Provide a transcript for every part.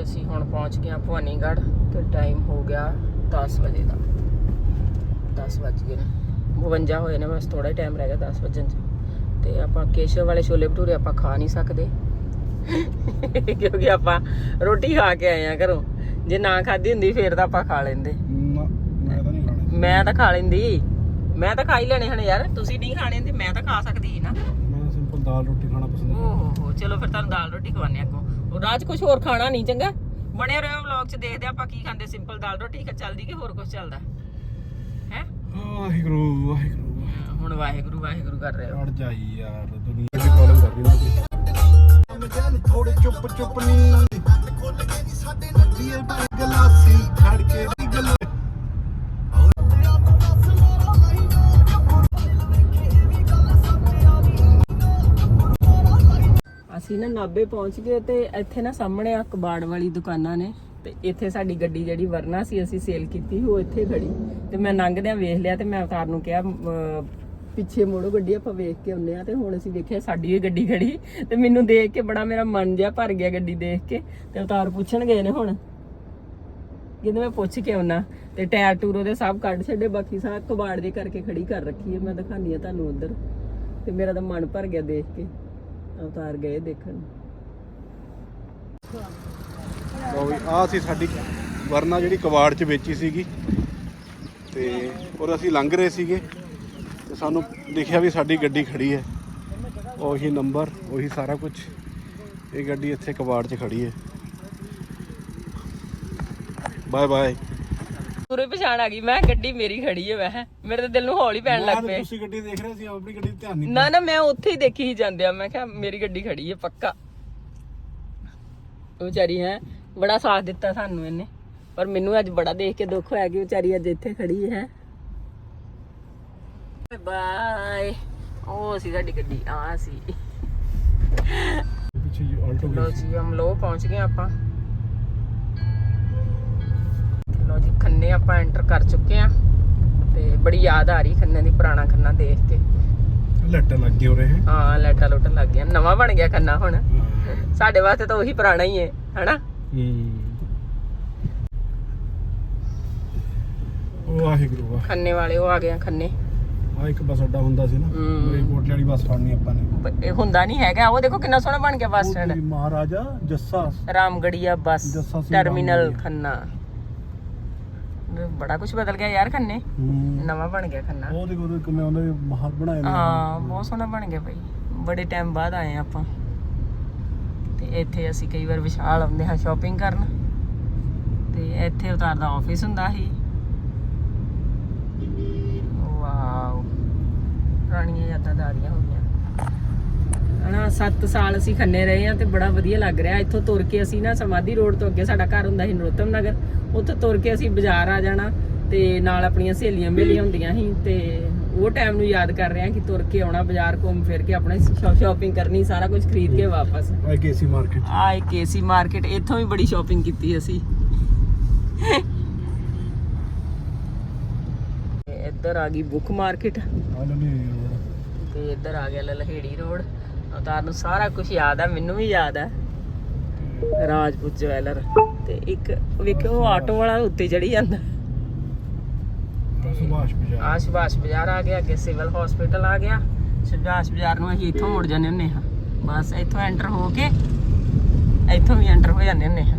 ਜੀ ਅਸੀਂ ਹੁਣ ਪਹੁੰਚ ਗਏ ਹਾਂ ਭਵਾਨੀਗੜ੍ਹ ਤੇ ਟਾਈਮ ਹੋ ਗਿਆ 10 ਵਜੇ ਦਾ। 10 ਵੱਜ ਗਏ ਨੇ। 52 ਹੋਏ ਨੇ ਬਸ ਥੋੜਾ ਹੀ ਟਾਈਮ ਰਹਿ ਗਿਆ 10 ਵਜਣ ਚ। ਤੇ ਆਪਾਂ ਕੇਸ਼ਵ ਵਾਲੇ ਛੋਲੇ ਭਟੂਰੇ ਆਪਾਂ ਖਾ ਨਹੀਂ ਸਕਦੇ। ਕਿਉਂਕਿ ਆਪਾਂ ਰੋਟੀ ਖਾ ਕੇ ਆਏ ਆ ਘਰੋਂ। ਜੇ ਨਾ ਖਾਧੀ ਹੁੰਦੀ ਫੇਰ ਤਾਂ ਆਪਾਂ ਖਾ ਲੈਂਦੇ। ਮੈਂ ਤਾਂ ਤਾਂ ਖਾ ਲੈਂਦੀ। ਮੈਂ ਤਾਂ ਖਾ ਹੀ ਲੈਣੇ ਹਨ ਯਾਰ। ਤੁਸੀਂ ਨਹੀਂ ਖਾਣੇ ਹੁੰਦੇ ਮੈਂ ਤਾਂ ਖਾ ਸਕਦੀ ਸੀ ਨਾ। ਮੈਂ ਸਿੰਪਲ ਦਾਲ ਰੋਟੀ ਖਾਣਾ ਪਸੰਦ ਓਹ ਹੋ ਚਲੋ ਫਿਰ ਤੁਹਾਨੂੰ ਦਾਲ ਰੋਟੀ ਖਵਾਉਂਦੇ ਅੱਗੋਂ। ਉਹ ਰਾਜ ਕੁਝ ਹੋਰ ਖਾਣਾ ਨਹੀਂ ਚੰਗਾ? ਬਣੇ ਰਹੋ ਵਲੌਗ 'ਚ ਦੇਖਦੇ ਆਪਾਂ ਕੀ ਖਾਂਦੇ ਸਿੰਪਲ ਦਾਲ ਰੋਟੀ ਖਾ ਚੱਲਦੀ ਕਿ ਹੋਰ ਕੁਝ ਚੱਲਦਾ? ਹੈ? ਵਾਹਿਗੁਰੂ ਵਾਹਿਗੁਰੂ। ਹੁਣ ਵਾਹਿਗੁਰੂ ਵਾਹਿਗੁਰੂ ਕਰ ਰਹੇ ਹੋ। ਅੜ ਜਾਈ ਯਾਰ ਦੁਨੀਆ ਦੀ ਪ੍ਰੋਬਲਮ ਕਰ ਰਹੀ ਨਾ ਥੋੜੇ ਚੁੱਪ ਚੁੱਪ ਨਹੀਂ ਸਾਡੇ ਨੱਡੀਏ ਗਲਾਸੀ। ਨਾ ਨਾਬੇ ਪਹੁੰਚ ਗਏ ਤੇ ਇੱਥੇ ਨਾ ਸਾਹਮਣੇ ਆ ਕਬਾੜ ਵਾਲੀ ਦੁਕਾਨਾਂ ਨੇ ਤੇ ਇੱਥੇ ਸਾਡੀ ਗੱਡੀ ਜਿਹੜੀ ਵਰਨਾ ਸੀ ਅਸੀਂ ਸੇਲ ਕੀਤੀ ਸੀ, ਉਹ ਇੱਥੇ ਖੜੀ। ਤੇ ਮੈਂ ਲੰਘਦਿਆਂ ਵੇਖ ਲਿਆ ਤੇ ਮੈਂ ਅਵਤਾਰ ਨੂੰ ਕਿਹਾ ਅਮ, ਪਿੱਛੇ ਮੋੜੋ ਗੱਡੀ ਆਪਾਂ ਵੇਖ ਕੇ ਆਉਂਦੇ ਆ ਤੇ ਹੁਣ ਅਸੀਂ ਵੇਖਿਆ ਸਾਡੀ ਇਹ ਗੱਡੀ ਖੜੀ। ਤੇ ਮੈਨੂੰ ਦੇਖ ਕੇ ਬੜਾ ਮੇਰਾ ਮਨ ਜਿਹਾ ਭਰ ਗਿਆ ਗੱਡੀ ਦੇਖ ਕੇ। ਤੇ ਅਵਤਾਰ ਪੁੱਛਣ ਗਏ ਨੇ ਹੁਣ। ਕਹਿੰਦੇ ਮੈਂ ਪੁੱਛ ਕੇ ਆਉਣਾ ਤੇ ਟਾਇਰ ਟੂਰ ਉਹਦੇ ਸਭ ਕੱਢ ਛੱਡੇ ਬਾਕੀ ਸਾਰਾ ਕਬਾੜ ਦੇ ਕਰਕੇ ਖੜੀ ਕਰ ਰੱਖੀ ਹੈ। ਮੈਂ ਦਿਖਾਨੀ ਆ ਤੁਹਾਨੂੰ ਉਧਰ। ਤੇ ਮੇਰਾ ਤਾਂ ਮਨ ਭਰ ਗਿਆ ਦੇਖ ਕੇ। ਅਵਤਾਰ ਗਏ ਦੇਖਣ। ਲਓ ਵੀ ਆਹ ਸੀ ਸਾਡੀ ਵਰਨਾ ਜਿਹੜੀ ਕਵਾੜ 'ਚ ਵੇਚੀ ਸੀਗੀ। ਤੇ ਔਰ ਅਸੀਂ ਲੰਘ ਰਹੇ ਸੀਗੇ। ਤੇ ਸਾਨੂੰ ਦਿਖਿਆ ਵੀ ਸਾਡੀ ਗੱਡੀ ਖੜੀ ਹੈ। ਉਹੀ ਨੰਬਰ ਉਹੀ ਸਾਰਾ ਕੁਝ ਇਹ ਗੱਡੀ ਇੱਥੇ ਕਵਾੜ 'ਚ ਖੜੀ ਹੈ। ਬਾਏ ਬਾਏ ਪੂਰੇ ਪਛਾਣ ਆ ਗਈ ਮੈਂ ਕਿਹਾ ਗੱਡੀ ਮੇਰੀ ਖੜੀ ਹੈ ਵੈਸੇ ਮੇਰੇ ਤਾਂ ਦਿਲ ਨੂੰ ਹੌਲੀ ਪੈਣ ਲੱਗ ਪਏ। ਤੁਸੀਂ ਗੱਡੀ ਦੇਖ ਰਹੇ ਸੀ ਆਪਣੀ ਗੱਡੀ ਧਿਆਨ ਨਹੀਂ ਨਾ ਨਾ ਮੈਂ ਉੱਥੇ ਹੀ ਦੇਖੀ ਹੀ ਜਾਂਦੇ ਆ ਮੈਂ ਕਿਹਾ ਮੇਰੀ ਗੱਡੀ ਖੜੀ ਹੈ ਪੱਕਾ। ਉਹ ਵਿਚਾਰੀ ਹੈ ਬੜਾ ਸਾਥ ਦਿੱਤਾ ਸਾਨੂੰ ਇਹਨੇ। ਪਰ ਮੈਨੂੰ ਅੱਜ ਬੜਾ ਦੇਖ ਕੇ ਦੁੱਖ ਹੋਇਆ ਕਿ ਵਿਚਾਰੀ ਅੱਜ ਇੱਥੇ ਖੜੀ ਹੈ। ਬਾਏ ਉਹ ਸੀ ਸਾਡੀ ਗੱਡੀ ਆ ਸੀ। ਪਿੱਛੇ ਜੀ ਆਲਟੋ ਲੋ ਜੀ ਹਮ ਲੋ ਪਹੁੰਚ ਗਏ ਆਪਾਂ। ਲੋ ਜੀ ਖੰਨੇ ਆਪਾਂ ਐਂਟਰ ਕਰ ਚੁੱਕੇ ਆ ਤੇ ਬੜੀ ਯਾਦ ਆ ਰਹੀ ਖੰਨੇ ਦੀ ਪੁਰਾਣਾ ਖੰਨਾ ਦੇਖ ਕੇ। ਲੱਟ ਲੱਗ ਗਏ ਉਰੇ ਹੈ? ਹਾਂ ਲੈਟਾ ਲੋਟਾ ਲੱਗ ਗਿਆ ਨਵਾਂ ਬਣ ਗਿਆ ਖੰਨਾ ਹੁਣ। ਸਾਡੇ ਵਾਸਤੇ ਤਾਂ ਉਹੀ ਪੁਰਾਣਾ ਹੀ ਹੈ ਹਨਾ? ਉਹ ਵਾਹਿਗੁਰੂ ਵਾਹ ਖੰਨੇ ਵਾਲੇ ਉਹ ਆ ਗਏ ਆ ਖੰਨੇ। ਆ ਇੱਕ ਬੱਸ ਅੱਡਾ ਹੁੰਦਾ ਸੀ ਨਾ ਹੂੰ। ਮੇਰੀ ਕੋਟਲੇ ਵਾਲੀ ਬੱਸ ਫੜਨੀ ਆਪਾਂ ਨੇ। ਬ- ਇਹ ਹੁੰਦਾ ਨਹੀਂ ਹੈਗਾ। ਉਹ ਦੇਖੋ ਕਿੰਨਾ ਸੋਹਣਾ ਬਣ ਗਿਆ ਬੱਸ ਉਹ stand. Maharaja Jassa. Ramgarhia bus Jassa Singh terminal Ramgarhia. Khanna. ਬੜਾ ਕੁਝ ਬਦਲ ਗਿਆ ਯਾਰ ਖੰਨੇ। ਹੂੰ। ਨਵਾਂ ਬਣ ਗਿਆ ਖੰਨਾ। ਉਹ ਦੇਖੋ ਉਹਦੇ ਕਿਵੇਂ ਉਹਨਾਂ ਦੇ ਮਹਲ ਬਣਾਏ ਨੇ ਹਾਂ ਬਹੁਤ ਸੋਹਣਾ ਬਣ ਗਿਆ ਭਾਈ ਬੜੇ ਟਾਈਮ ਬਾਅਦ ਆਏ ਆਪਾਂ। ਤੇ ਇੱਥੇ ਅਸੀਂ ਕਈ ਵਾਰ ਵਿਸ਼ਾਲ ਆਉਂਦੇ ਹਾਂ ਸ਼ਾਪਿੰਗ ਕਰਨ। ਤੇ ਇੱਥੇ ਉਤਾਰ ਦਾ ਆਫਿਸ ਹੁੰਦਾ ਸੀ। ਵਾਓ। ਪੁਰਾਣੀਆਂ ਯਾਦਾਂ ਤਾਜ਼ੀਆਂ ਹੋ ਗਈਆਂ। 7 ਸਾਲ ਅਸੀਂ ਖੰਨੇ ਰਹੇ ਆ ਤੇ ਬੜਾ ਵਧੀਆ ਲੱਗ ਰਿਹਾ। ਇੱਥੋਂ ਤੁਰ ਕੇ ਅਸੀਂ ਨਾ ਸਮਾਧੀ ਰੋਡ ਤੋਂ ਅੱਗੇ ਸਾਡਾ ਘਰ ਹੁੰਦਾ ਸੀ ਨਰੋਤਮ ਨਗਰ। ਉੱਥੋਂ ਤੁਰ ਕੇ ਅਸੀਂ ਬਾਜ਼ਾਰ ਆ ਜਾਣਾ ਤੇ ਨਾਲ ਆਪਣੀਆਂ ਸਹੇਲੀਆਂ ਮੇਲੀਆਂ ਹੁੰਦੀਆਂ ਸੀ ਤੇ ਉਹ ਟਾਈਮ ਨੂੰ ਯਾਦ ਕਰ ਰਹੇ ਆ ਕਿ ਤੁਰ ਕੇ ਆਉਣਾ ਬਾਜ਼ਾਰ ਘੁੰਮ ਫਿਰ ਕੇ ਆਪਣਾ ਸ਼ਾਪਿੰਗ ਕਰਨੀ ਸਾਰਾ ਕੁਝ ਖਰੀਦ ਕੇ ਵਾਪਸ। ਆਈ ਕੇਸੀ ਮਾਰਕੀਟ ਆ ਇੱਕ ਏਸੀ ਮਾਰਕੀਟ ਇੱਥੋਂ ਵੀ ਬੜੀ ਸ਼ਾਪਿੰਗ ਕੀਤੀ ਅਸੀਂ। ਇੱਧਰ ਆ ਗਈ ਬੁੱਕ ਮਾਰਕੀਟ ਤੇ ਇੱਧਰ ਆ ਗਿਆ ਲਲਹੇੜੀ ਰੋਡ। ਅਵਤਾਰ ਨੂੰ ਸਾਰਾ ਕੁਝ ਯਾਦ ਆ ਮੈਨੂੰ ਵੀ ਯਾਦ ਆ। ਰਾਜਪੂਤ ਜਵੈਲਰ ਤੇ ਇੱਕ ਵੇਖੋ ਉਹ ਆਟੋ ਵਾਲਾ ਉੱਤੇ ਚੜੀ ਜਾਂਦਾ। ਸੁਭਾਸ਼ ਬਾਜ਼ਾਰ। ਆ ਸੁਭਾਸ਼ ਬਾਜ਼ਾਰ ਆ ਗਿਆ ਅੱਗੇ ਸਿਵਲ ਹਸਪੀਟਲ ਆ ਗਿਆ। ਸੁਭਾਸ਼ ਬਾਜ਼ਾਰ ਨੂੰ ਅਸੀਂ ਇੱਥੋਂ ਮੁੜ ਜਾਂਦੇ ਹੁੰਨੇ ਹਾਂ। ਬਸ ਇੱਥੋਂ ਐਂਟਰ ਹੋ ਕੇ ਇੱਥੋਂ ਵੀ ਐਂਟਰ ਹੋ ਜਾਂਦੇ ਹੁੰਨੇ ਹਾਂ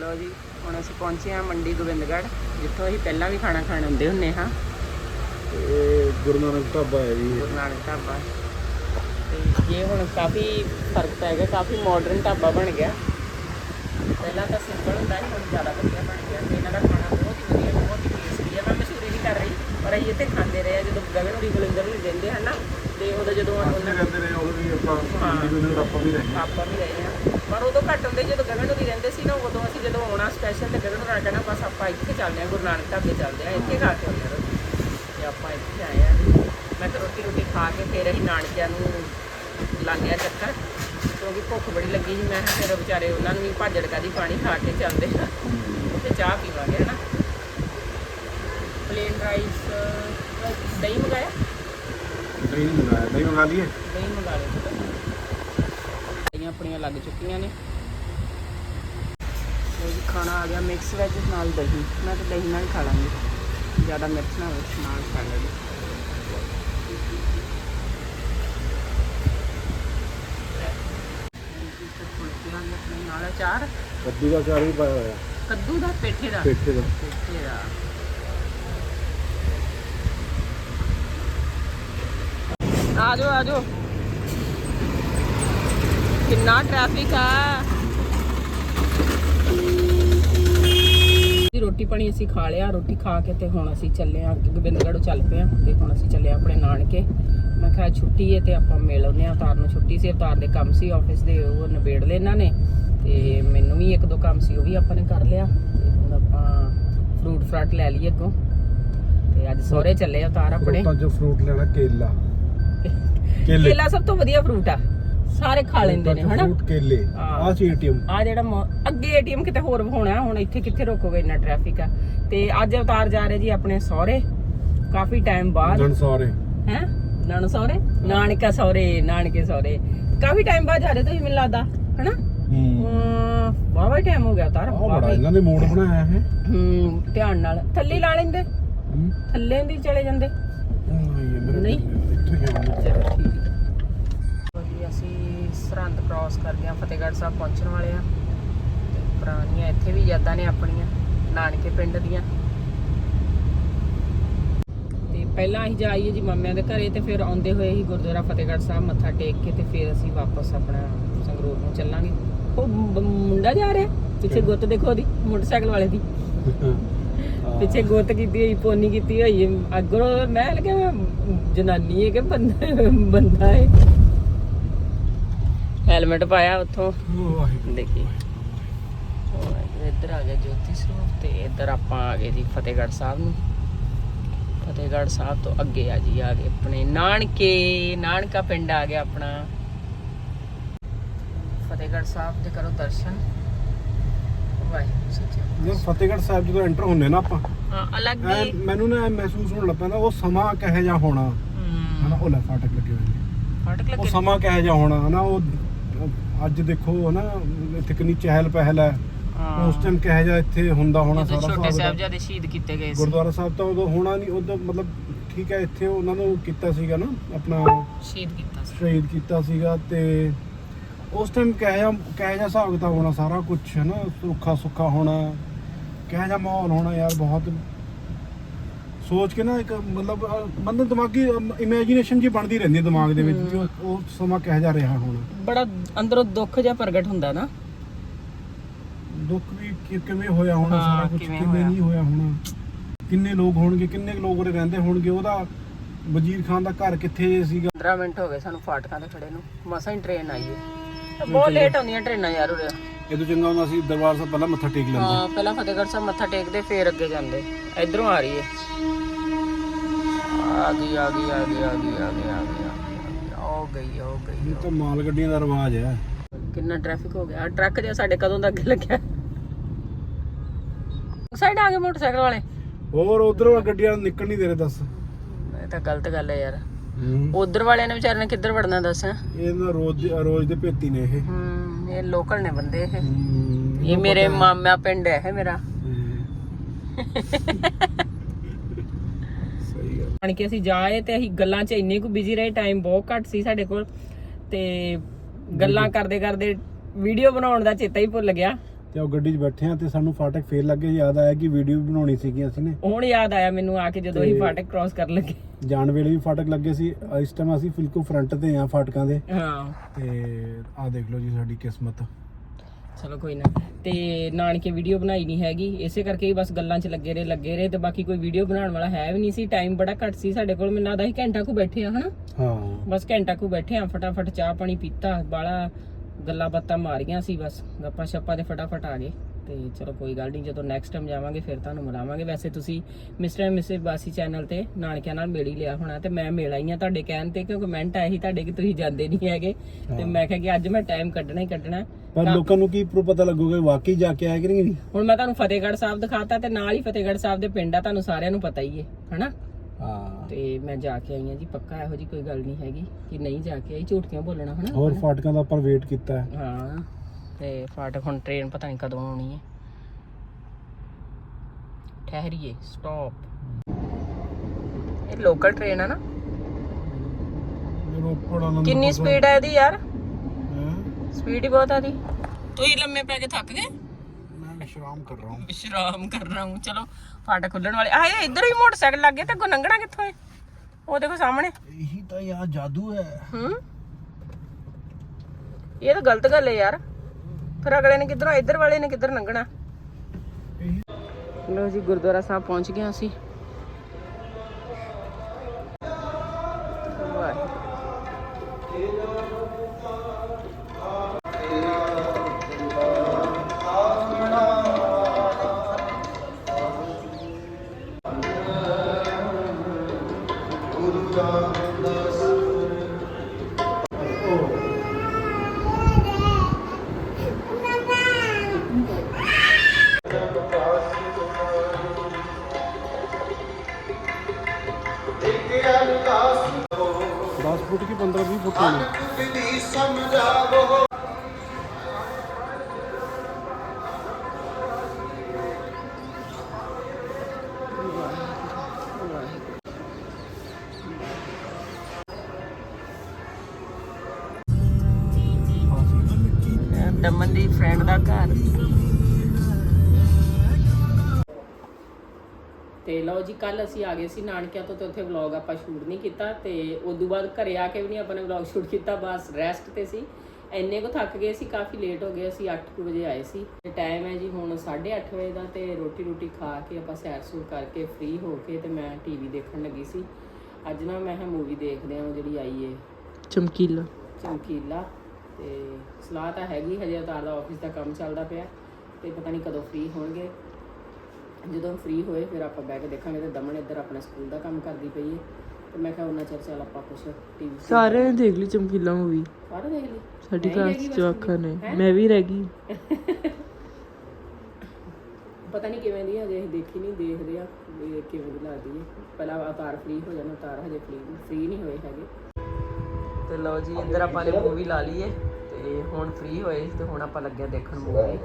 ਲੋ ਜੀ ਹੁਣ ਅਸੀਂ ਪਹੁੰਚੇ ਹਾਂ ਮੰਡੀ ਗੋਬਿੰਦਗੜ੍ਹ ਜਿੱਥੋਂ ਅਸੀਂ ਪਹਿਲਾਂ ਵੀ ਖਾਣਾ ਖਾਣ ਆਉਂਦੇ ਹੁੰਨੇ ਹਾਂ। ਇਹ ਗੁਰੂ ਨਾਨਕ ਢਾਬਾ ਹੈ ਜੀ ਗੁਰੂ ਨਾਨਕ ਢਾਬਾ। ਤੇ ਇਹ ਹੁਣ ਕਾਫੀ ਫ਼ਰਕ ਪੈ ਗਿਆ ਕਾਫੀ ਮਾਡਰਨ ਢਾਬਾ ਬਣ ਗਿਆ। ਪਹਿਲਾਂ ਤਾਂ ਸਿੰਪਲ ਹੁੰਦਾ ਸੀ ਹੁਣ ਜ਼ਿਆਦਾ ਵਧੀਆ ਬਣ ਗਿਆ। ਤੇ ਇਹਨਾਂ ਦਾ ਖਾਣਾ ਬਹੁਤ ਹੀ ਵਧੀਆ ਬਹੁਤ ਹੀ ਟੇਸਟੀ ਹੈ। ਮੈਂ ਮਸ਼ਹੂਰੀ ਨਹੀਂ ਕਰ ਰਹੀ ਪਰ ਅਸੀਂ ਇੱਥੇ ਖਾਂਦੇ ਰਹੇ ਜਦੋਂ ਗਗਨ ਹੋਰੀ ਬਲਿੰਦਰ ਵੀ ਰਹਿੰਦੇ ਹਨ ਨਾ ਤੇ ਉਦੋਂ ਜਦੋਂ ਉਹਨਾਂ ਰਹਿੰਦੇ ਰਹੇ ਉਹ ਵੀ ਆਪਾਂ ਇੰਡੀਵਿਜੂਅਲ ਆਪਾਂ ਵੀ ਰਹੇ ਆਪਾਂ ਵੀ ਰਹੇ ਹਾਂ। ਪਰ ਉਦੋਂ ਘੱਟ ਹੁੰਦੇ ਜਦੋਂ ਗਗਨ ਹੋਰੀ ਰਹਿੰਦੇ ਸੀ ਨਾ ਉਦੋਂ ਅਸੀਂ ਜਦੋਂ ਆਉਣਾ ਸਪੈਸ਼ਲ ਤੇ ਗਗਨ ਹੋਰਾਂ ਕਹਿਣਾ ਬਸ ਆਪਾਂ ਇੱਥੇ ਚੱਲਦੇ ਹਾਂ ਗੁਰੂ ਨਾਨਕ ਢਾਬੇ ਚੱਲਦੇ ਹਾਂ ਇੱਥੇ ਖਾ ਕੇ ਆਉਂਦੇ ਰੋਟੀ। ਤੇ ਆਪਾਂ ਇੱਥੇ ਆਏ ਆ ਮੈਂ ਤਾਂ ਰੋਟੀ ਰੋਟੀ ਖਾ ਕੇ ਫਿਰ ਅਸੀਂ ਨਾਨਕਿਆਂ ਨੂੰ ਲਾਂਘਿਆ ਚੱਕਰ ਕਿਉਂਕਿ ਭੁੱਖ ਬੜੀ ਲੱਗੀ ਸੀ। ਮੈਂ ਫਿਰ ਵਿਚਾਰੇ ਉਹਨਾਂ ਨੂੰ ਵੀ ਭਾਜੜਕਾ ਦੀ ਪਾਣੀ ਖਾ ਕੇ ਚੱਲਦੇ ਆ। ਤੇ ਚਾਹ ਪੀਵਾਂਗੇ ਹਨਾ। ਪਲੇਨ ਰਾਈਸ ਦਹੀਂ ਮੰਗਾਇਆ? ਨਹੀਂ ਮੰਗਾਇਆ ਦਹੀਂ ਮੰਗਾ ਲਈਏ? ਦਹੀਂ ਮੰਗਾ ਦਹੀਂ ਆਪਣੀਆਂ ਲੱਗ ਚੁੱਕੀਆਂ ਨੇ। ਲਓ ਜੀ ਖਾਣਾ ਆ ਗਿਆ ਮਿਕਸ ਵੈਜ ਨਾਲ ਦਹੀਂ। ਮੈਂ ਤਾਂ ਦਹੀਂ ਨਾਲ ਹੀ ਖਾ ਲਾਂਗੀ। ਜ਼ਿਆਦਾ ਮਿਰਚ ਨਾ ਹੋਵੇ ਨਾਲ ਖਾ ਲਾਂਗੀ। ਨਾਲ ਅਚਾਰ ਕੱਦੂ ਦਾ ਚਾਰ ਵੀ ਪਾਇਆ ਹੋਇਆ। ਕੱਦੂ ਦਾ ਪੇਠੇ ਦਾ। ਪੇਠੇ ਦਾ। ਪੇਠੇ ਦਾ। ਆ ਜਾਓ ਆ ਜਾਓ ਕਿੰਨਾ ਟ੍ਰੈਫਿਕ ਆ। ਰੋਟੀ ਪਾਣੀ ਅਸੀਂ ਖਾ ਲਿਆ, ਰੋਟੀ ਖਾ ਕੇ ਤੇ ਹੁਣ ਅਸੀਂ ਚੱਲੇ ਆ ਗੋਬਿੰਦਗੜ੍ਹੋਂ ਚੱਲ ਪਏ ਆ ਤੇ ਹੁਣ ਅਸੀਂ ਚੱਲੇ ਆਪਣੇ ਨਾਨਕੇ। ਮੈਂ ਕਿਹਾ ਛੁੱਟੀ ਹੈ ਤੇ ਆਪਾਂ ਮਿਲ ਆਉਂਦੇ ਆ ਅਵਤਾਰ ਨੂੰ ਛੁੱਟੀ ਸੀ ਅਵਤਾਰ ਦੇ ਕੰਮ ਸੀ ਆਫਿਸ ਦੇ ਉਹ ਨਿਬੇੜ ਲਏ ਇਹਨਾਂ ਨੇ ਤੇ ਮੈਨੂੰ ਵੀ ਇੱਕ ਦੋ ਕੰਮ ਸੀ, ਉਹ ਵੀ ਆਪਾਂ ਨੇ ਕਰ ਲਿਆ ਤੇ ਹੁਣ ਆਪਾਂ ਫਰੂਟ ਫਰਾਟ ਲੈ ਲਈਏ ਅੱਗੋਂ। ਤੇ ਅੱਜ ਸਹੁਰੇ ਚੱਲੇ ਆ ਅਵਤਾਰ ਆਪਣੇ। ਫਰੂਟਾਂ 'ਚੋਂ ਫਰੂਟ ਲੈਣਾ ਕੇਲਾ। ਕੇਲੇ। ਕੇਲਾ ਸਭ ਤੋਂ ਵਧੀਆ ਫਰੂਟ ਆ। ਸਾਰੇ ਖਾ ਲੈਂਦੇ ਨੇ ਹਨਾ? ਫਰੂਟ ਕੇਲੇ। ਹਾਂ। ਆ ਸੀ ਏਟੀਐਮ ਆ ਜਿਹੜਾ ਮ- ਅੱਗੇ ਏਟੀਐਮ ਕਿਤੇ ਹੋਰ ਹੋਣਾ ਹੁਣ ਇੱਥੇ ਕਿੱਥੇ ਰੋਕੋਗੇ ਇੰਨਾ ਟ੍ਰੈਫਿਕ ਆ? ਤੇ ਅੱਜ ਅਵਤਾਰ ਜਾ ਰਹੇ ਜੀ ਆਪਣੇ ਸਹੁਰੇ। ਕਾਫੀ ਟਾਈਮ ਬਾਅਦ। ਜਨ ਸਾਰੇ ਹੈ? ਨਾਨ ਸਹੁਰੇ? ਨਾਨਕਾ ਸਹੁਰੇ ਨਾਨਕੇ ਸਹੁਰੇ। ਕਾਫੀ ਟਾਈਮ ਬਾਅਦ ਜਾ ਰਹੇ ਤੁਸੀਂ ਮੈਨੂੰ ਲੱਗਦਾ ਹਨਾ? ਹੂੰ। ਵਾਵਾ ਟਾਈਮ ਹੋ ਗਿਆ ਤਾਰ ਆ ਬੜਾ ਇਹਨਾਂ ਨੇ ਮੋੜ ਬਣਾਇਆ ਹੈ ਹੂੰ ਧਿਆਨ ਨਾਲ। ਥੱਲੇ ਲਾ ਲੈਂਦੇ। ਹੂੰ। ਥੱਲੇ ਦੀ ਚਲੇ ਜਾਂਦੇ। ਨਹੀਂ। ਇਹ ਮੇਰੇ ਨਹੀਂ। ਇੱਥੇ ਹੀ ਆਉਣਾ ਚਲੋ ਠੀਕ। ਵਧੀਆ ਅਸੀਂ ਸਰਹੰਦ ਕ੍ਰਾਸ ਕਰ ਗਏ ਹਾਂ ਫਤਿਹਗੜ੍ਹ ਸਾਹਿਬ ਪਹੁੰਚਣ ਵਾਲੇ ਆ ਤੇ ਪੁਰਾਣੀਆਂ ਇੱਥੇ ਵੀ ਯਾਦਾਂ ਨੇ ਆਪਣੀਆਂ ਨਾਨਕੇ ਪਿੰਡ ਦੀਆਂ। ਤੇ ਪਹਿਲਾਂ ਅਸੀਂ ਜਾਈਏ ਜੀ ਮੰਮਿਆਂ ਦੇ ਘਰੇ ਤੇ ਫਿਰ ਆਉਂਦੇ ਹੋਏ ਹੀ ਗੁਰਦੁਆਰਾ ਫਤਿਹਗੜ੍ਹ ਸਾਹਿਬ ਮੱਥਾ ਟੇਕ ਕੇ ਤੇ ਫਿਰ ਅਸੀਂ ਵਾਪਸ ਆਪਣਾ ਸੰਗਰੂਰ ਨੂੰ ਚੱਲਾਂਗੇ। ਉਹ ਮੁੰਡਾ ਜਾ ਰਿਹਾ ਪਿੱਛੇ ਗੁੱਤ ਦੇਖੋ ਉਹਦੀ ਮੋਟਰਸਾਈਕਲ ਵਾਲੇ ਦੀ। ਪਿੱਛੇ ਗੁੱਤ ਕੀਤੀ ਹੋਈ ਪੋਨੀ ਕੀਤੀ ਹੋਈ। ਹੈ ਅੱਗੋਂ ਮੈਂ ਲੱਗਿਆ ਮੈਂ ਜਨਾਨੀ ਹੈ ਕਿ ਬੰਦਾ ਬੰਦਾ ਹੈ। ਹੈਲਮਟ ਪਾਇਆ ਉੱਥੋਂ। ਵਾਹਿਗੁਰੂ ਦੇਖੀ। ਉਹ ਇੱਧਰ ਆ ਗਿਆ ਜੋਤੀ ਸਰੂਪ ਤੇ ਇੱਧਰ ਆਪਾਂ ਆ ਗਏ ਜੀ ਫਤਿਹਗੜ੍ਹ ਸਾਹਿਬ ਨੂੰ। ਫਤਿਹਗੜ੍ਹ ਸਾਹਿਬ ਤੋਂ ਅੱਗੇ ਆ ਜੀ ਆ ਗਏ ਆਪਣੇ ਨਾਨਕੇ। ਨਾਨਕਾ ਪਿੰਡ ਆ ਗਿਆ ਆਪਣਾ। ਫਤਿਹਗੜ੍ਹ ਸਾਹਿਬ ਦੇ ਕਰੋ ਦਰਸ਼ਨ। ਵਾਹਿਗੁਰੂ ਸੱਚੇ ਫਤਿਹਗੜ੍ਹ ਸਾਹਿਬ ਜਦੋਂ ਐਂਟਰ ਹੁੰਦੇ ਨਾ ਆਪਾਂ ਹਾਂ ਅਲੱਗ ਐਂ ਹੀ। ਮੈਨੂੰ ਨਾ ਐਂ ਮਹਿਸੂਸ ਹੋਣ ਲੱਗ ਪੈਂਦਾ ਉਹ ਸਮਾਂ ਕਿਹੋ ਜਿਹਾ ਹੋਣਾ। ਹਨਾ ਹਮ, ਉਹ ਲੈ ਫਾਟਕ ਲੱਗੇ ਹੋਏ ਨੇ। ਫਟਕ ਉਹ ਲੱਗੇ ਸਮਾਂ ਕਿਹੋ ਜਿਹਾ ਹੋਣਾ ਹਨਾ ਉਹ ਅੱਜ ਦੇਖੋ ਹਨਾ ਇੱਥੇ ਕਿੰਨੀ ਚਹਿਲ ਪਹਿਲ ਹੈ। ਹਾਂ। ਉਸ ਟਾਈਮ ਕਿਹੋ ਜਿਹਾ ਇੱਥੇ ਹੁੰਦਾ ਹੋਣਾ ਜਦੋਂ ਸਾਰਾ ਛੋਟੇ ਹਿਸਾਬ ਸਾਹਿਬਜ਼ਾਦੇ ਸ਼ਹੀਦ ਕੀਤੇ ਗਏ ਸੀ। ਗੁਰਦੁਆਰਾ ਸਾਹਿਬ ਤਾਂ ਉਦੋਂ ਹੋਣਾ ਨਹੀਂ ਉਦੋਂ ਮਤਲਬ ਠੀਕ ਹੈ ਇੱਥੇ ਉਹਨਾਂ ਨੂੰ ਕੀਤਾ ਸੀਗਾ ਨਾ ਆਪਣਾ ਸ਼ਹੀਦ ਕੀਤਾ ਸੀ। ਸ਼ਹੀਦ ਕੀਤਾ ਸੀਗਾ ਤੇ ਉਸ ਟਾਈਮ ਕਿਹੋ ਜਿਹਾ ਕਿਹੋ ਜਿਹਾ ਹਿਸਾਬ ਕਿਤਾਬ ਹੋਣਾ ਸਾਰਾ ਕੁਝ ਹੈ ਨਾ ਸੁੱਖਾ ਸੁੱਖਾ ਹੋਣਾ ਕਿਹੋ ਜਿਹਾ ਮਾਹੌਲ ਹੋਣਾ ਯਾਰ ਬਹੁਤ। ਸੋਚ ਕੇ ਨਾ ਇੱਕ ਮਤਲਬ ਬੰਦੇ ਦਿਮਾਗੀ ਇਮੇਜਿਨੇਸ਼ਨ ਜੀ ਬਣਦੀ ਰਹਿੰਦੀ ਹੈ ਦਿਮਾਗ ਦੇ ਵਿੱਚ ਕਿ ਉਹ- ਉਹ ਸਮਾਂ ਕਿਹੋ ਜਿਹਾ ਰਿਹਾ ਹੋਣਾ। ਬੜਾ ਅੰਦਰੋਂ ਦੁੱਖ ਜਿਹਾ ਪ੍ਰਗਟ ਹੁੰਦਾ ਨਾ। ਦੁੱਖ ਵੀ ਕਿ- ਕਿਵੇਂ ਹੋਇਆ ਹੋਣਾ ਹਾਂ, ਸਾਰਾ ਕੁਝ ਕਿਵੇਂ ਕਿਵੇਂ ਹੋਇਆ। ਨਹੀਂ ਹੋਇਆ ਹੋਣਾ। ਕਿੰਨੇ ਲੋਕ ਹੋਣਗੇ ਕਿੰਨੇ ਕੁ ਲੋਕ ਉਰੇ ਰਹਿੰਦੇ ਹੋਣਗੇ ਉਹਦਾ ਵਜ਼ੀਰ ਖਾਨ ਦਾ ਘਰ ਕਿੱਥੇ ਜੇ ਸੀਗਾ? 15 ਮਿੰਟ ਹੋ ਗਏ ਸਾਨੂੰ ਫਾਟਕਾਂ ਤੇ ਖੜੇ ਨੂੰ। ਮਸਾਂ ਹੀ ਟ੍ਰੇਨ ਆਈ ਹੈ ਬਹੁਤ ਲੇਟ ਹੁੰਦਾ ਸੀ ਦਰਬਾਰ ਸਾਹਿਬ ਪਹਿਲਾਂ ਮੱਥਾ ਟੇਕ ਲੈਂਦੇ। ਹਾਂ ਪਹਿਲਾਂ ਫਤਿਹਗੜ੍ਹ ਸਾਹਿਬ ਮੱਥਾ ਟੇਕਦੇ ਫੇਰ ਅੱਗੇ ਜਾਂਦੇ। ਇਧਰੋਂ ਆ ਰਹੀ ਹੈ ਆ ਗਈ ਆ ਗਈ ਆ ਗਈ ਆ ਗਈ ਆ ਗਈ ਆ ਗਈ ਹੋ ਗਈ ਹੋ ਗਈ ਇਹ ਤਾਂ ਮਾਲ ਗੱਡੀਆਂ ਦਾ ਰਿਵਾਜ ਹੈ। ਕਿੰਨਾ ਟ੍ਰੈਫਿਕ ਹੋ ਗਿਆ। ਟਰੱਕ ਜਿਹਾ ਸਾਡੇ ਕਦੋਂ ਦਾ ਅੱਗੇ ਲੱਗਿਆ? ਸਾਈਡ ਆ ਗਏ ਮੋਟਰਸਾਈਕਲ ਵਾਲੇ। ਹੋਰ ਉਧਰੋਂ ਗੱਡੀਆਂ ਨਿਕਲ ਨਹੀਂ ਦੇ ਰਹੇ ਦੱਸ। ਇਹ ਤਾਂ ਗਲਤ ਗੱਲ ਹੈ ਯਾਰ। ਉਧਰ ਵਾਲਿਆਂ ਨੇ ਵਿਚਾਰੇ ਨੇ ਕਿੱਧਰ ਵੜਨਾ ਦੱਸ? ਇਹ ਨਾ ਰੋਜ਼ ਦੇ ਰੋਜ਼ ਦੇ ਭੇਤੀ ਨੇ ਇਹ। ਹੂੰ ਇਹ ਲੋਕਲ ਨੇ ਬੰਦੇ ਇਹ। ਇਹ ਮੇਰੇ ਮਾਮਾ ਪਿੰਡ ਹੈ ਇਹ ਮੇਰਾ। ਸਹੀ ਗੱਲ। ਕੇ ਅਸੀਂ ਜਾਏ ਤੇ ਅਸੀਂ ਗੱਲਾਂ 'ਚ ਇੰਨੇ ਕੁ ਬਿਜ਼ੀ ਰਹੇ ਟਾਈਮ ਬਹੁਤ ਘੱਟ ਸੀ ਸਾਡੇ ਕੋਲ। ਤੇ ਗੱਲਾਂ ਕਰਦੇ ਕਰਦੇ ਵੀਡੀਓ ਬਣਾਉਣ ਦਾ ਚੇਤਾ ਹੀ ਭੁੱਲ ਗਿਆ। ਤੇ ਉਹ ਗੱਡੀ 'ਚ ਬੈਠੇ ਆ ਤੇ ਸਾਨੂੰ ਫਾਟਕ ਫੇਰ ਲੱਗੇ ਯਾਦ ਆਇਆ ਕਿ ਵੀਡੀਓ ਵੀ ਬਣਾਉਣੀ ਸੀਗੀ ਅਸੀਂ ਨੇ। ਹੁਣ ਯਾਦ ਆਇਆ ਮੈਨੂੰ ਆ ਕੇ ਜਦੋਂ ਅਸੀਂ ਫਾਟਕ ਕ੍ਰਾਸ ਕਰਨ ਲੱਗੇ। ਜਾਣ ਵੇਲੇ ਵੀ ਫਾਟਕ ਲੱਗੇ ਸੀ। ਇਸ ਟਾਈਮ ਅਸੀਂ ਬਿਲਕੁਲ ਫਰੰਟ ਤੇ ਆ ਫਾਟਕਾਂ ਦੇ। ਹਾਂ। ਤੇ ਆਹ ਦੇਖ ਲਓ ਜੀ ਸਾਡੀ ਕਿਸਮਤ। ਚਲੋ ਕੋਈ ਨਾ। ਤੇ ਨਾਨਕੇ ਵੀਡੀਓ ਬਣਾਈ ਨਹੀਂ ਹੈਗੀ। ਇਸੇ ਕਰਕੇ ਹੀ ਬਸ ਗੱਲਾਂ 'ਚ ਲੱਗੇ ਰਹੇ ਲੱਗੇ ਰਹੇ ਤੇ ਬਾਕੀ ਕੋਈ ਵੀਡੀਓ ਬਣਾਉਣ ਵਾਲਾ ਹੈ ਵੀ ਨਹੀਂ ਸੀ। ਟਾਈਮ ਬੜਾ ਘੱਟ ਸੀ ਸਾਡੇ ਕੋਲ। ਮੈਨੂੰ ਲੱਗਦਾ ਸੀ ਘੰਟਾ ਕੁ ਬੈਠੇ ਆ ਹਨਾ? ਹਾਂ। ਬਸ ਘੰਟਾ ਕੁ ਬੈਠੇ ਆ। ਫਟਾਫਟ ਚਾਹ ਪਾਣੀ ਪੀਤਾ ਬਾਲਾ ਗੱਲਾਂ ਬਾਤਾਂ ਮਾਰੀਆਂ ਸੀ ਬਸ ਗੱਪਾਂ ਛੱਪਾਂ ਤੇ ਫਟਾਫਟ ਆ ਗਏ। ਤੇ ਚਲੋ ਕੋਈ ਗੱਲ ਨਹੀਂ ਜਦੋਂ ਨੈਕਸਟ ਟਾਈਮ ਜਾਵਾਂਗੇ ਫਿਰ ਤੁਹਾਨੂੰ ਮਿਲਾਵਾਂਗੇ। ਵੈਸੇ ਤੁਸੀਂ mister and missus Bassi channel ਤੇ ਨਾਨਕਿਆਂ ਨਾਲ ਮਿਲ ਹੀ ਲਿਆ ਹੋਣਾ ਤੇ ਮੈਂ ਮਿਲ ਆਈ ਆ ਤੁਹਾਡੇ ਕਹਿਣ ਤੇ ਕਿਉਂਕਿ ਕਮੈਂਟ ਆਏ ਸੀ ਤੁਹਾਡੇ ਕਿ ਤੁਸੀਂ ਜਾਂਦੇ ਨਹੀਂ ਹੈਗੇ। ਤੇ ਮੈਂ ਕਿਹਾ ਕਿ ਅੱਜ ਮੈਂ ਟਾਈਮ ਕੱਢਣਾ ਹੀ ਕੱਢਣਾ। ਪਰ ਲੋਕਾਂ ਨੂੰ ਕੀ ਪਤਾ ਲੱਗੂਗਾ ਕਿ ਵਾਕਈ ਜਾ ਕੇ ਆਇਆ ਕਿ ਨਹੀਂ? ਹੁਣ ਮੈਂ ਤੁਹਾਨੂੰ ਫਤਿਹਗੜ੍ਹ ਸਾਹਿਬ ਦਿਖਾਤਾ ਤੇ ਨਾਲ ਹੀ ਫਤਿਹਗੜ੍ਹ ਸਾਹਿਬ ਦੇ ਪਿੰਡ ਆ ਤੁਹਾਨੂੰ ਸਾਰਿਆਂ ਨੂੰ ਪਤਾ ਹੀ ਹੈ ਹਨਾ? ਹਾਂ। ਤੇ ਮੈਂ ਜਾ ਕੇ ਆਈ ਹਾਂ ਜੀ ਪੱਕਾ ਇਹੋ ਜੀ ਕੋਈ ਗੱਲ ਨਹੀਂ ਹੈਗੀ ਕਿ ਨਹੀਂ ਜਾ ਕੇ ਆਈ ਝੂਠੀਆਂ ਬੋਲਣਾ ਹਨਾ? ਹੋਰ ਫਾਟਕਾਂ ਦਾ ਉੱਪਰ ਵੇਟ ਕੀਤਾ ਹੈ। ਹਾਂ ਤੇ ਫਾਟਕ ਹੁਣ ਟ੍ਰੇਨ ਪਤਾ ਨਹੀਂ ਕਦੋਂ ਆਉਣੀ ਹੈ। ਠਹਿਰੀਏ ਸਟਾਪ ਇਹ ਲੋਕਲ ਟ੍ਰੇਨ ਹੈ ਨਾ। ਰੋਪੜ ਆਨੰਦ ਕਿੰਨੀ ਸਪੀਡ ਹੈ ਇਹਦੀ ਯਾਰ? ਸਪੀਡ ਹੀ ਬਹੁਤ ਆ ਦੀ ਤੁਸੀਂ ਲੰਮੇ ਪੈ ਕੇ ਥੱਕ ਗਏ? ਵਿਸ਼ਰਾਮ ਕਰ ਰਹਾ ਹੂੰ। ਵਿਸ਼ਰਾਮ ਕਰ ਰਹਾ ਹੂੰ। ਚਲੋ ਫਾਟਕ ਖੁੱਲਣ ਵਾਲੇ। ਆਏ ਇੱਧਰ ਵੀ ਮੋਟਰਸਾਈਕਲ ਲੱਗ ਗਏ ਤੇ ਅੱਗੋਂ ਲੰਘਣਾ ਕਿੱਥੋਂ ਹੈ ਉਹ ਦੇਖੋ ਸਾਹਮਣੇ। ਇਹੀ ਤਾਂ ਯਾਰ ਜਾਦੂ ਹੈ। ਹੂੰ? ਇਹ ਤਾਂ ਗਲਤ ਗੱਲ ਹੈ ਯਾਰ। ਫਿਰ ਅਗਲੇ ਨੇ ਕਿੱਧਰੋਂ ਇੱਧਰ ਵਾਲੇ ਨੇ ਕਿੱਧਰ ਲੰਘਣਾ ਲੋ ਜੀ ਗੁਰਦੁਆਰਾ ਸਾਹਿਬ ਪਹੁੰਚ ਗਏ ਅਸੀਂ। की ਦਮਨ ਦੀ ਫਰੈਂਡ ਦਾ ਘਰ। ਤੇ ਲਓ ਜੀ ਕੱਲ ਅਸੀਂ ਆ ਗਏ ਸੀ ਨਾਨਕਿਆਂ ਤੋਂ ਤੇ ਉੱਥੇ ਵਲੌਗ ਆਪਾਂ ਸ਼ੂਟ ਨਹੀਂ ਕੀਤਾ ਤੇ ਉਦੋਂ ਬਾਅਦ ਘਰੇ ਆ ਕੇ ਵੀ ਨਹੀਂ ਆਪਾਂ ਨੇ ਵਲੌਗ ਸ਼ੂਟ ਕੀਤਾ ਬਸ ਰੈਸਟ ਤੇ ਸੀ। ਇੰਨੇ ਕੋ ਥੱਕ ਗਏ ਸੀ ਕਾਫੀ ਲੇਟ ਹੋ ਗਏ ਅਸੀਂ 8 ਵਜੇ ਆਏ ਸੀ। ਤੇ ਟਾਈਮ ਹੈ ਜੀ ਹੁਣ 8:30 ਵਜੇ ਦਾ ਤੇ ਰੋਟੀ ਰੋਟੀ ਖਾ ਕੇ ਆਪਾਂ ਸੈਰ ਸੂਰ ਕਰਕੇ ਫ੍ਰੀ ਹੋ ਕੇ ਤੇ ਮੈਂ ਟੀਵੀ ਦੇਖਣ ਲੱਗੀ ਸੀ। ਅੱਜ ਨਾ ਮੈਂ ਮੂਵੀ ਦੇਖਦੇ ਹਾਂ ਜਿਹੜੀ ਆਈ ਏ। ਚਮਕੀਲਾ। ਚਮਕੀਲਾ। ਤੇ ਸਲਾਹ ਤਾਂ ਹੈਗੀ ਹਜੇ ਅਵਤਾਰ ਦਾ ਆਫਿਸ ਦਾ ਕੰਮ ਚੱਲਦਾ ਪਿਆ। ਤੇ ਪਤਾ ਨਹੀਂ ਕਦੋਂ ਫ੍ਰੀ ਹੋਣਗੇ। ਜਦੋਂ ਫ੍ਰੀ ਹੋਏ ਫਿਰ ਆਪਾਂ ਬਹਿ ਕੇ ਦੇਖਾਂਗੇ ਤੇ ਦਮਨ ਇੱਧਰ ਆਪਣਾ ਸਕੂਲ ਦਾ ਕੰਮ ਕਰਦੀ ਪਈ ਹੈ ਤੇ ਮੈਂ ਕਿਹਾ ਉਹਨਾਂ ਚਿਰ ਚੱਲ ਆਪਾਂ ਕੁਛ ਟੀਵੀ ਸਾਰਿਆਂ ਨੇ ਦੇਖ ਲਈ ਚਮਕੀਲਾ ਮੂਵੀ ਸਾਰਾ ਦੇਖ ਲਈ? ਸਾਡੀ ਕਲਾਸ ਚ ਜਵਾਕਾਂ ਨੇ? ਮੈਂ ਵੀ ਰਹਿ ਗਈ। ਪਤਾ ਨਹੀਂ ਕਿਵੇਂ ਦੀ ਹਜੇ ਅਸੀਂ ਦੇਖੀ ਨਹੀਂ ਦੇਖਦੇ ਆ ਵੀ ਕਿਵੇਂ ਦੀ ਲੱਗਦੀ ਹੈ ਪਹਿਲਾਂ ਅਵਤਾਰ ਫ੍ਰੀ ਹੋ ਜਾਣਾ ਅਵਤਾਰ ਹਜੇ ਫ੍ਰੀ ਫ੍ਰੀ ਨਹੀਂ ਹੋਏ ਹੈਗੇ। ਤੇ ਲਓ ਜੀ ਇੱਧਰ ਆਪਾਂ ਨੇ ਮੂਵੀ ਲਾ ਲਈ ਏ। ਤੇ ਹੁਣ ਫ੍ਰੀ ਹੋਏ ਤੇ ਹੁਣ ਆਪਾਂ ਲੱਗਿਆ ਦੇਖਣ ਮੂਵੀ